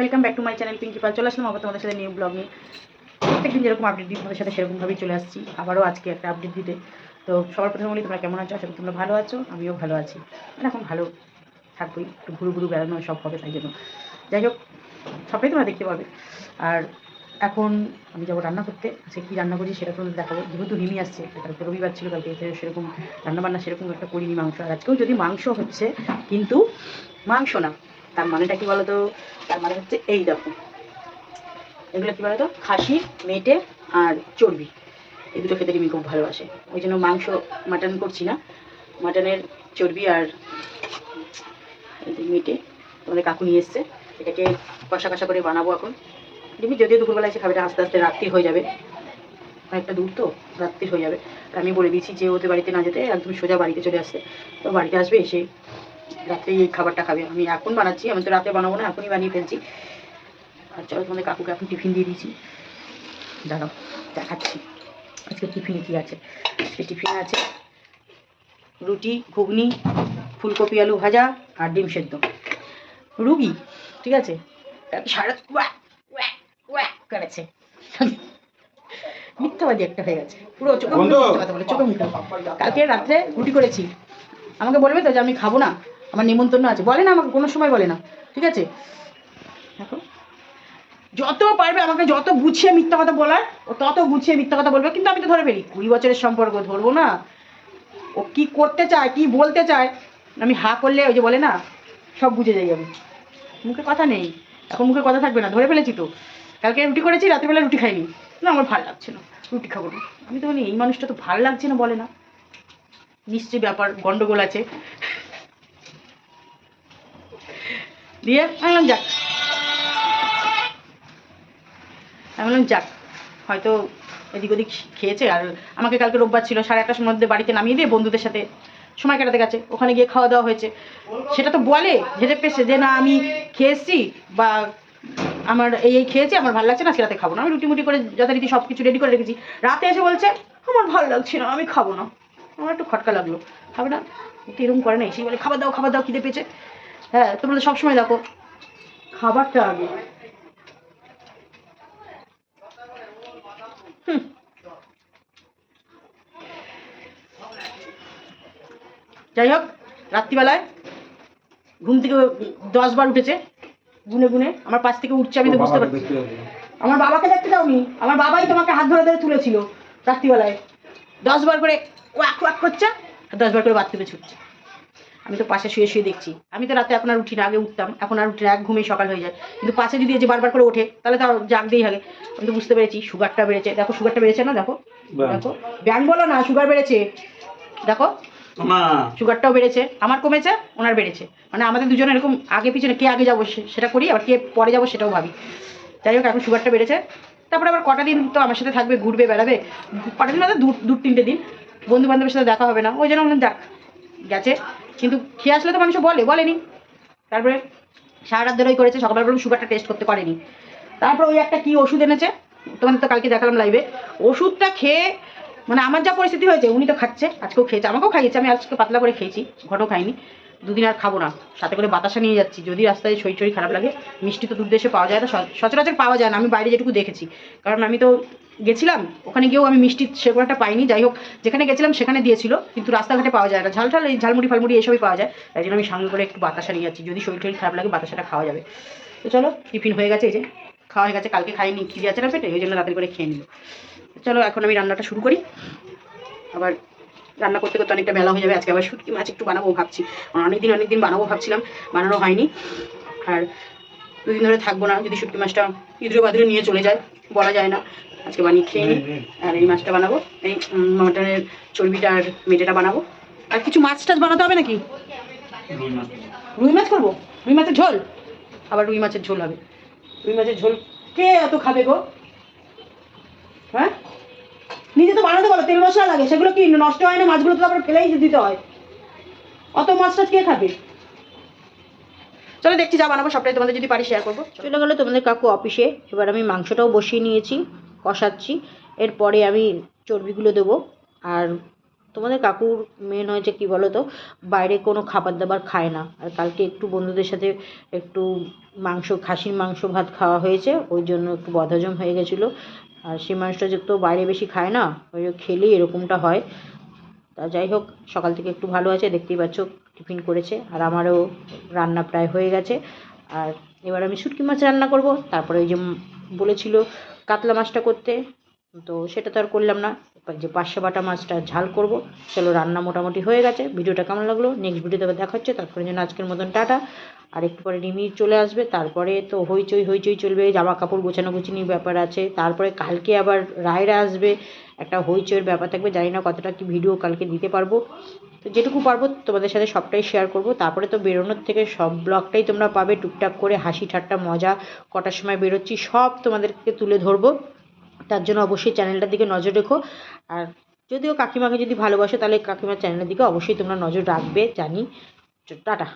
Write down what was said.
Welcome back to my channel Pinki Pal চলে আসলাম আবার তোমাদের সাথে নিউ ব্লগ নিয়ে প্রত্যেকদিন যেরকম আপডেট দিই, তোমাদের সাথে সেরকমভাবেই চলে আসছি। আবারও আজকে একটা আপডেট দিতে। তো সবার প্রথমে বলি, তোমরা কেমন আছো? করি তোমরা ভালো আছো, আমিও ভালো আছি। মানে এখন ভালো থাকবোই, একটু ঘুরু ঘুরু বেড়ানো সব হবে তাই জন্য। যাই হোক, সবটাই তোমরা দেখতে পাবে। আর এখন আমি যাব রান্না করতে। আজকে কী রান্না করি সেটা তোমাদের দেখাবো। যেহেতু রিমি আসছে, কালকে রবিবার ছিল, কালকে সেরকম রান্না বান্না সেরকম একটা করিনি মাংস। আর আজকেও যদি মাংস হচ্ছে, কিন্তু মাংস না। তার মানেটা কি বলতো? তার মানে হচ্ছে এই দেখো এগুলো কি বলতো? খাসি, মেটে আর চর্বি। এই দুটো খেতে রিমি খুব ভালোবাসে। ওই জন্য মাংস, মাটন করছি না। মাটনের চর্বি আর মেটে তোমাদের কাকু নিয়ে এসছে। এটাকে কষা কষা করে বানাবো এখন। রিমি, যদিও দুপুরবেলা এসে খাবে আস্তে আস্তে রাত্রির হয়ে যাবে। অনেকটা দূর তো রাত্রির হয়ে যাবে। আমি বলে দিয়েছি যে ওদের বাড়িতে না যেতে একদম সোজা বাড়িতে চলে আসতে। তো বাড়িতে আসবে, এসে রাত্রে এই খাবারটা খাবে। আমি এখন বানাচ্ছি আমি তো রাতে বানাবো না এখনই বানিয়ে ফেলছি। আর চলো তোমাদের কাকুকে এখন টিফিন দিয়ে দিয়েছি। দাঁড়াও দেখাচ্ছি। আজকে টিফিনে কী আছে? আজকে টিফিনে আছে রুটি ঘুগনি ফুলকপি আলু ভাজা আর ডিম সেদ্ধ। রুগী ঠিক আছে? সারা করেছে। মিথ্যাবাদী একটা হয়ে গেছে। পুরো চোখে মুখে কথা বলে চোখে মুখে। কালকে রাত্রে রুটি করেছি। আমাকে বলবে তো যে আমি খাব না। আমার নিমন্ত্রণ আছে। বলে না আমাকে, কোনো সময় বলে না। ঠিক আছে? দেখো। যত পারবে আমাকে, যত গুছিয়ে মিথ্যা কথা বলার, ও তত গুছিয়ে মিথ্যা কথা বলবে। কিন্তু আমি তো ধরে ফেলি, কুড়ি বছরের সম্পর্ক ধরবো না। ও কি করতে চায়, কি বলতে চায়, আমি হা করলে ওই যে বলে না, সব বুঝে যাই আমি। মুখে কথা নেই। এখন মুখে কথা থাকবে না, ধরে ফেলেছি তো। কালকে রুটি করেছি, রাত্রিবেলা রুটি খাইনি। না, আমার ভালো লাগছে না, রুটি খাব না। আমি তো এই মানুষটা তো ভালো লাগছে না বলে না। নিশ্চয়ই ব্যাপার, গন্ডগোল আছে। দিয়ে আমি বললাম যাক। আমি বললাম, যাক, হয়তো এদিক ওদিক খেয়েছে। আর আমাকে কালকে রোববার ছিল, সাড়ে আটটার মধ্যে বাড়িতে নামিয়ে দিয়ে বন্ধুদের সাথে সময় কাটাতে গেছে। ওখানে গিয়ে খাওয়া দাওয়া হয়েছে। সেটা তো বলে ঝেড়ে পেয়েছে যে না, আমি খেয়ে এসছি বা আমার এই এই খেয়েছি, আমার ভালো লাগছে না আজকে রাতে খাব না। আমি রুটি মুটি করে যথারীতি সব কিছু রেডি করে রেখেছি। রাতে এসে বলছে, আমার ভালো লাগছে না, আমি খাব না। আমার একটু খটকা লাগল। খাবে না এরকম করে না, এসেই বলে, খাবার দাও খাবার দাও, খিদে পেয়েছে। হ্যাঁ তোমরা তো সবসময় দেখো। খাবারটা আগে। যাই হোক রাত্রিবেলায় ঘুম থেকে দশ বার উঠেছে গুনে গুনে। আমার পাশ থেকে উঠছে আমি তো বুঝতে পারছি। আমার বাবাকে দেখতে দাওনি আমার বাবাই তোমাকে হাত ধরে ধরে তুলেছিল রাত্রিবেলায়। দশ বার করে ওয়াক ওয়াক করছে আর দশ বার করে বাথরুমে ছুটছে। আমি তো পাশে শুয়ে শুয়ে দেখছি। আমি তো রাতে এখন আর উঠি না আগে উঠতাম। এখন আর উঠি এক ঘুমেই সকাল হয়ে যায়। কিন্তু পাশে যদি যে বারবার করে ওঠে তাহলে তো জাগতেই হবে। আমি তো বুঝতে পেরেছি সুগারটা বেড়েছে। দেখো সুগারটা বেড়েছে না দেখো? দেখো? ব্যায়াম বলো না সুগার বেড়েছে। দেখো? সুগারটাও বেড়েছে। আমার কমেছে ওনার বেড়েছে। মানে আমাদের দুজনে এরকম আগে পিছনে কে আগে যাব সে- সেটা করি আবার কে পরে যাব সেটাও ভাবি। যাই হোক এখন সুগারটা বেড়েছে। তারপরে আবার কটা দিন তো আমার সাথে থাকবে ঘুরবে বেড়াবে। কটা দিন মানে দু দু তিনটে দিন। বন্ধু বান্ধবের সাথে দেখা হবে না। ওই জন্য যাক গেছে। কিন্তু খেয়ে আসলে তো মানুষ বলে, বলেনি। তারপরে সারা রাত ধরেই করেছে, সকালবেলা বললাম সুগারটা টেস্ট করতে পারেনি। তারপর ওই একটা কি ওষুধ এনেছে, তোমাদের তো কালকে দেখালাম লাইভে ওষুধটা খেয়ে মানে আমার যা পরিস্থিতি হয়েছে, উনি তো খাচ্ছে, আজকেও খেয়েছে, আমাকেও খাইয়েছে, আমি আজকে পাতলা করে খেয়েছি ঘটও খাইনি। দুদিন আর খাব না, সাথে করে বাতাসা নিয়ে যাচ্ছি, যদি রাস্তায় শরীর শরীর খারাপ লাগে, মিষ্টি তো দূর দেশে পাওয়া যায় না সচরাচর পাওয়া যায় না, আমি বাইরে যেটুকু দেখেছি। কারণ আমি তো গেছিলাম, ওখানে গিয়েও আমি মিষ্টি একটা পাইনি, যাই হোক, যেখানে গেছিলাম সেখানে দিয়েছিল, কিন্তু রাস্তাঘাটে পাওয়া যায় না। ঝাল ঝাল এই ঝালমুড়ি ফালমুড়ি এসবই পাওয়া যায়, তাই জন্য আমি সঙ্গে করে একটু বাতাসা নিয়ে যাচ্ছি। যদি শরীর খারাপ লাগে, বাতাসাটা খাওয়া যাবে। তো চলো, টিফিন হয়ে গেছে এই যে, খাওয়া হয়ে গেছে, কালকে খাইনি, খিদে আছে না পেটে ওই জন্য রাতের করে খেয়ে নিল। চলো, এখন আমি রান্নাটা শুরু করি। আবার রান্না করতে করতে অনেকটা বেলা হয়ে যাবে, আজকে আবার শুটকি মাছ একটু বানাবো ভাবছি। অনেকদিন অনেকদিন বানাবো ভাবছিলাম, বানানো হয়নি। আর দুদিন ধরে থাকব না, যদি শুটকি মাছটা ইঁদুরে বাদুরে নিয়ে চলে যায়, বলা যায় না। আজকে বানিয়ে খেয়ে নিই। আর এই মাছটা বানাবো। এই মটনের চর্বিটা আর মেটেটা বানাবো। আর কিছু মাছ টাছ বানাতে হবে নাকি? রুই মাছ। করব? রুই মাছের ঝোল? আবার রুই মাছের ঝোল হবে। রুই মাছের ঝোল কে এত খাবে গো? হ্যাঁ? নিজে তো বানাতে বলো তেল মশলা লাগে সেগুলো কি নষ্ট হয় না? মাছগুলো তো তারপরে ফেলেই দিতে হয়। অত মাছ টাছ কে খাবে? চলো দেখছি যা বানাবো সবটাই তোমাদের যদি পারি শেয়ার করব। চলে গেলো তোমাদের কাকু অফিসে এবার আমি মাংসটাও বসিয়ে নিয়েছি। কষাচ্ছি। এরপরে আমি চর্বিগুলো দেবো। আর তোমাদের কাকুর মেন হয়েছে কি বলো তো বাইরে কোনো খাবার দাবার খায় না। আর কালকে একটু বন্ধুদের সাথে একটু মাংস, খাসির মাংস ভাত খাওয়া হয়েছে, ওই জন্য একটু বদহজম হয়ে গেছিল। আর সেই মাংসটা তো বাইরে বেশি খায় না, ওই খেলেই এরকমটা হয়। তা যাই হোক, সকাল থেকে একটু ভালো আছে, দেখতেই পাচ্ছ, টিফিন করেছে। আর আমারও রান্না প্রায় হয়ে গেছে। আর এবার আমি শুটকি মাছ রান্না করব। তারপরে ওই যে বলেছিল কাতলা মাছটা করতে। তো সেটা তো আর করলাম না। যে পার্শে বাটা মাছটা ঝাল করব, চলো রান্না মোটামুটি হয়ে গেছে। ভিডিওটা কেমন লাগল নেক্সট ভিডিওতে আবার দেখা হচ্ছে। তারপরে যেন আজকের মতন টাটা। আর একটু পরে রিমি চলে আসবে। তারপরে তো হইচই হইচই চলবে। জামা কাপড় গোছানো গুছিনির ব্যাপার আছে। তারপরে কালকে আবার রায়রা আসবে। একটা হইচইয়ের ব্যাপার থাকবে, জানি না কতটা কি ভিডিও কালকে দিতে পারব। তো যেটুকু পারব তোমাদের সাথে সবটাই শেয়ার করব। তারপরে তো বেরোনোর থেকে সব ব্লগটাই তোমরা পাবে, টুকটাক করে হাসি ঠাট্টা, মজা, কটার সময় বেরোচ্ছি, সব তোমাদেরকে তুলে ধরবো। তার জন্য অবশ্যই চ্যানেলটার দিকে নজর রেখো। আর যদিও কাকিমাকে যদি ভালোবাসো, তাহলে কাকিমার চ্যানেলের দিকে অবশ্যই তোমরা নজর রাখবে, জানি। টাটা।